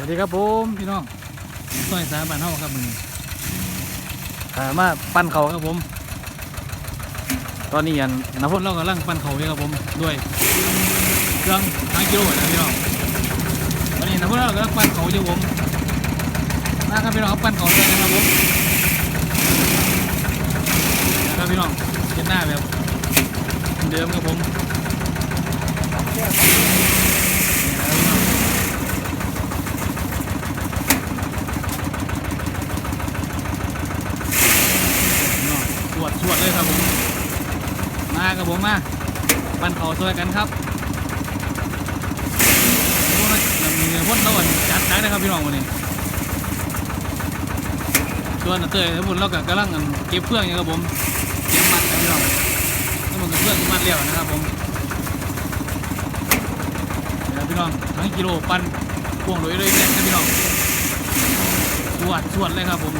วัสดีครับผมพี่น้องซอยสาบานเฮาครับมือขามาปั้นเขาครับผม ตอนนี้ยันนพลเรากำลังปั้นเขาเลยครับผมด้วยเครื่องทางกิโลนะพี่น้องตอนนี้นพลเรากำลังปั้นเขาอยู่ผมมาครับพี่น้องครับปั้นเขาด้วยนะครับผมนะครับพี่น้องเห็นหน้าแบบเดิมครับผม ส วดสวดเลยครับผม มาครับผมมาปั่นเขาช่วยกันครับพวกนั้นมีเงินพ่นตะวันจัดใช้นะครับพี่น้องวันนี้ส่วนเตยทั้งหมดเราก็กำลังกันเก็บเพื่องอยู่ครับผมเก็บมัดครับพี่น้องทั้งหมดกับเพื่องที่มัดเลี้ยวนะครับผมเดี๋ยวพี่น้องทั้งกิโลปันพ่วงโดยเลยแน่นพี่น้องสวดสวดเลยครับผม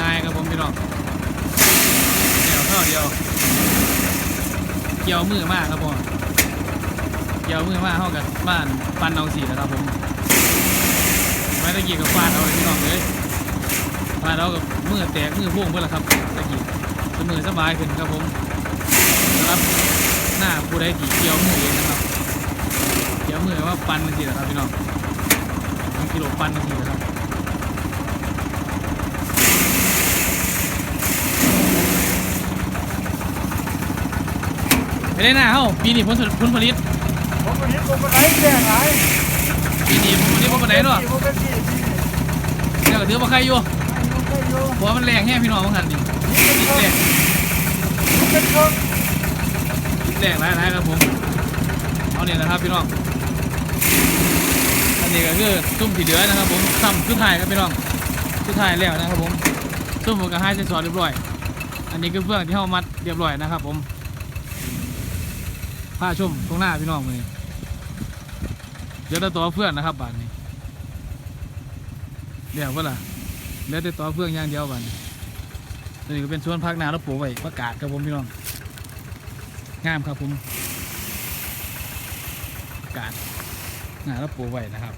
ง่ายครับผมพี่น้องเดี๋ยวเท่าเดียว เกี่ยวมือมากครับผมเกี่ยวมือมากเท่ากับบ้านปันเอาสีนะครับผมไม่ตะกี้กับฟาดเอาเลยพี่น้องเลยฟาดเอากับมือแตกมือพ่วงเพื่อละครับตะกี้สมือสบายขึ้นครับผมนะครับหน้าผู้ใดที่เกี่ยวมือเองนะครับเกี่ยวมือว่าปันมันสีนะครับพี่น้องทั้งกิโลปันมันสีนะครับ ไปได้หน้าเฮ้าปีนี้ผลผลผลผลิตผมวันนี้ผมก็ไหนแดงหลายปีนี้ผลผลิตผลผลิตเนาะผมเป็นพี่พี่แล้วก็ถือว่าใครอยู่อายุแค่โยเพราะว่ามันแรงแห้พี่น้องบางคันนี่นี่เป็นติดคนแรงนี่เป็นคนติดแรงหลายๆครับผมเอาเนี่ยนะครับพี่น้องอันนี้ก็คือซุ่มที่เหลือนะครับผมซ้ำชุดไทายครับพี่น้องชุดไทายแล้วนะครับผมซุ่มผมก็ให้เส้นสอนเรียบร้อย อันนี้คือเฟื่องที่เฮามัดเรียบร้อยนะครับผม ผ้าชุ่มตรงหน้าพี่น้องมือนี้เดี๋ยวเราตัวเฟื่องนะครับบานนี้เดี๋ยวเพื่อล่ะเลือแต่ต่อเฟืองอย่างเดียวบัดนนี่ก็เป็นสวนพักนาแล้วปลูกไว้ประกาศครับผมพี่น้องงามครับผมประกาศนาแล้วปลูกไว้นะครับ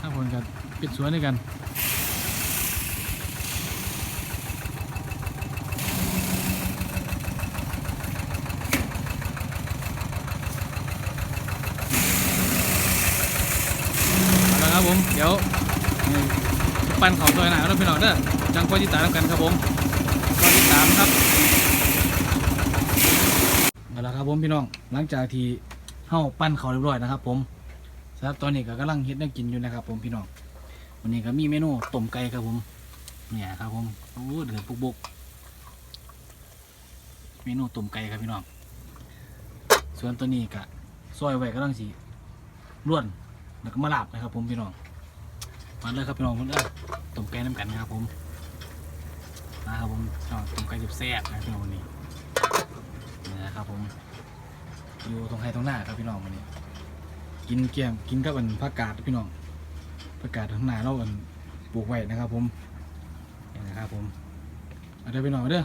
ถ้าผลกันปิดสวนด้วยกัน เอาละครับผม เดี๋ยวปั้นเขาตัวหนาแล้วพี่น้องเด้อจังคอยติดตามกันครับผมคอยติดตามครับเอาละครับผมพี่น้องหลังจากที่เฮาปั้นเขาเรียบร้อยนะครับ ผมสำหรับตอนนี้ก็กำลังเฮ็ดนวกินอยู่นะครับ ผมพี่น้องวันนี้ก็มีเมนูต้มไก่ครับผมเนี่ยครับผมโอ้เดือดปุกๆเมนูต้มไก่ครับพี่น้องส่วนตัวนี้ก็ซอยไว้กำลังสีล้วนแล้วก็มาลาบนะครับ ผมพี่น้อง มาเลยครับพี่น้องคุณเอ้ยต้มไก่น้ำกันนะครับผมมาครับผมพี่น้องต้มไก่แซ่บๆนะพี่น้องวันนี้นี่นะครับผมอยู่ตรงไฮตรงหน้าครับพี่น้องวันนี้ กินเกี่ยงกินกับอันผักกาดพี่น้องผักกาดข้างหน้าเราอันปลูกไว้นะครับ ผมนี่นะครับผมเอาเด้อพี่น้องเด้อ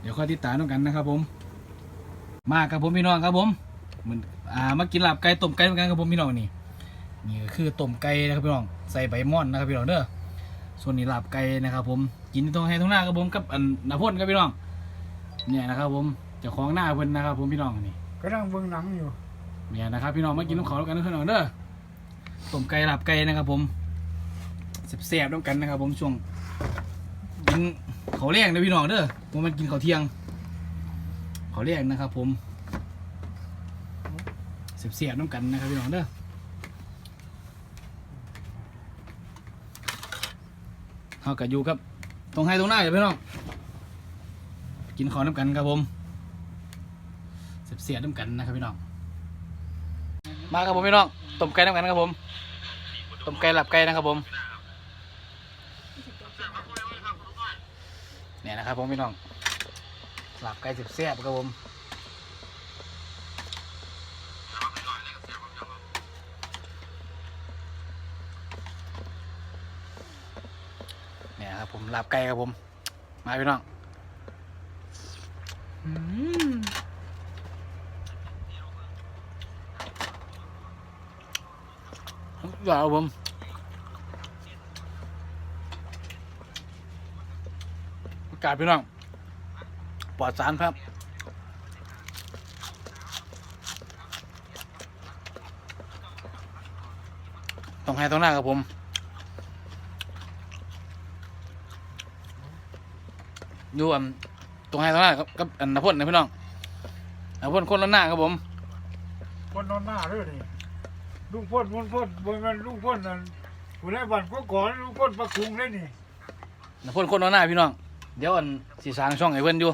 เดี๋ยวค่อยติดตามด้วยกันนะครับ ผม มาครับผมพี่น้องครับผมเหมือนอ่ามากินลาบไก่ต้มไก่เหมือนกันครับผมพี่น้องนี่นี่ก็คือต้มไก่นะครับพี่น้อง ใส่ใบม่อนนะครับพี่น้องเด้อส่วนนี้ลาบไก่นะครับ ผมกินตรงให้ตรงหน้าครับผมกับอันนาพ่นครับพี่น้อง เนี่ยนะครับผมเจ้าของหน้าเพิ่นนะครับ ผมพี่น้องนี่กำลังเบิ่งหนังอยู่เนี่ยนะครับ พี่น้องมากินน้ำเขาแล้วกันนะพี่น้องเด้อต้มไก่ลาบไก่นะครับ ผมแซ่บๆด้วยกันนะครับ ผมช่วงกินเขาวแรงนะพี่น้องเด้อผมมันกินข้าวเที่ยงเขาวแรงนะครับ ผมแซ่บๆด้วยกันนะครับพี่น้องเด้อ เขากับอยู่กับตรงให้ตรงหน้าอย่าพี่น้องกินข้าวน้ำกันครับผมเสียบๆน้ำกันนะครับพี่น้อง มาครับผมพี่น้องต้มไก่น้ำกันครับผมต้มไก่หลับไก่นะครับผมเนี่ยนะครับผมพี่น้องหลับไก่เสียบๆครับผมเนี่ยครับผม ลาบไก่ครับผม มาพี่น้องอย่าครับผมอากาศพี่น้อง ปลอดสารครับต้องให้ต้องหน้าครับผม อยู่อันตรงให้ต้องหน้ากับกับอันนพลนะพี่น้องนพลคนละหน้าครับผมคนนอนหน้าด้วยนี่ลุงพ่นลุงพ่นบนมันลุงพ่นนั่นผู้ใดบ้านก็ก่อนลุงพ่นประคุงเลยนี่นพลคนละหน้าพี่น้องเดี๋ยวอันสีสร้างช่องไอ้เพื่อนอยู่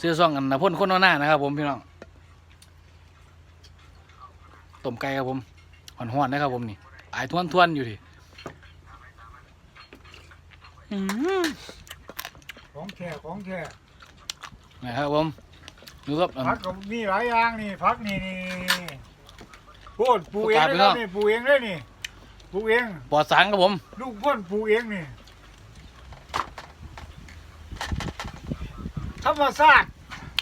ซื้อช่องอันนพลคนละหน้านะครับผมพี่น้องต้มไก่ครับผมหอนๆนะครับผมนี่ไอายทวนๆอยู่ดิอืม ของแท้ของแท้นะครับผมดูครับอันผักก็มีหลายอย่างนี่ผักนี่นี่โพ่นปลูกเองประนะกาศครับไปนี่ปลูกเองเลยนี่ปลูกเองปลอดสารครับผมลุงพ่นปลูกเองนี่ธรรมชาติ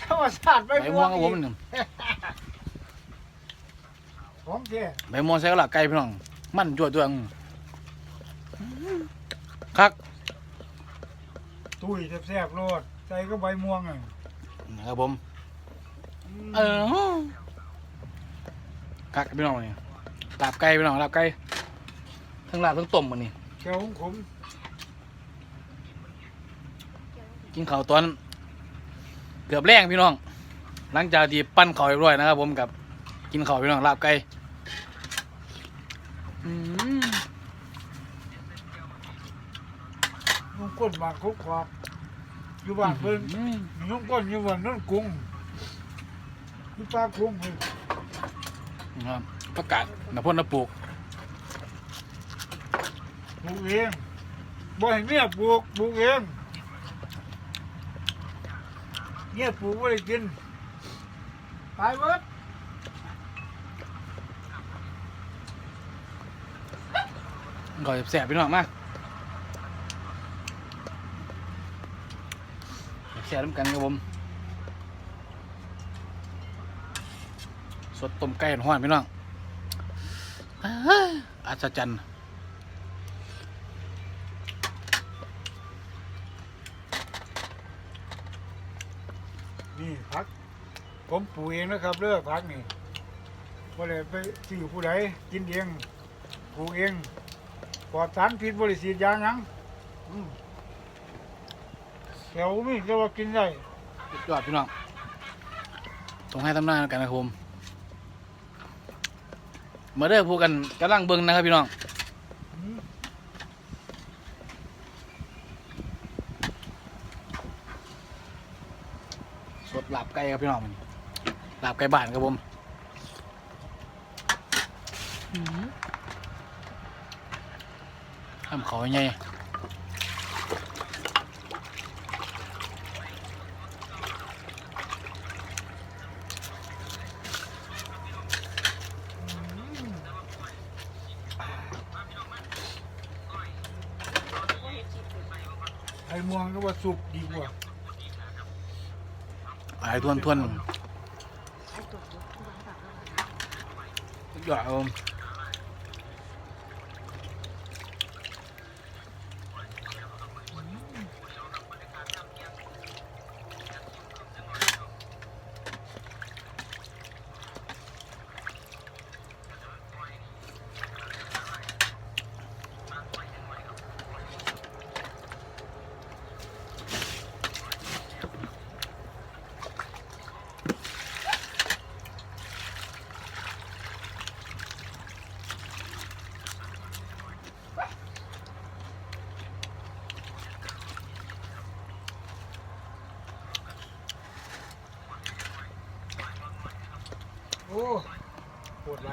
ธรรมชาติใบม่วงครับผมนี่ของแท้ใบม่วงใส่กระหล่ำไก่พี่น้อง มันจวดจวงคัก ตุ้ยแซ่บๆโลดใส่ก็ใบม่วงอะนะครับผม เออคักพี่น้องนี่ลาบไก่พี่น้องลาบไก่ทั้งลาบทั้งต้มมันนี่แก้วของผมกินข้าวตอน เกือบแรงพี่น้อง หลังจากที่ปั้นข้าวเรียบร้อยนะครับผมกับกินข้าวพี่น้องลาบไก่อืม ลุงก้นบางคุกขอบอยู่บ้านเพิ่นอืมลุงก้นอยู่บ้านนั่นกรุงอยู่ปลากรุงเพิ่นนะครับประกาศนพ่นนปลูกปลูกเองบ่ให้เมียปลูกปลูกเองเมียปลูกบ่ได้กินตายเบิดก่อยแสบพี่น้องมาก แสบน้ำกันครับผม สดต้มไก่ห้อนพี่น้องอ้ายอัศจรรย์นี่ผัก ผมปลูกเองนะครับเลือกผักนี่บ่ได้ไปซื้อผู้ใดกินเองปลูกเองปลอดสารพิษบริสีดยาหยังอืม แถวมีจะว่ากินได้สุดยอดพี่น้องตรงให้ตำนานกันนะครับผมมาเด้อพูดกันกำลังเบิ่งนะครับพี่น้องอืมสดลาบไก่ครับพี่น้องลาบไก่บ้านครับผมทำเขาใหญ่ ไอ้ม่วงก็ว่าสุกดีกว่าหายทวนทวนสุดยอดครับ ปวดไหม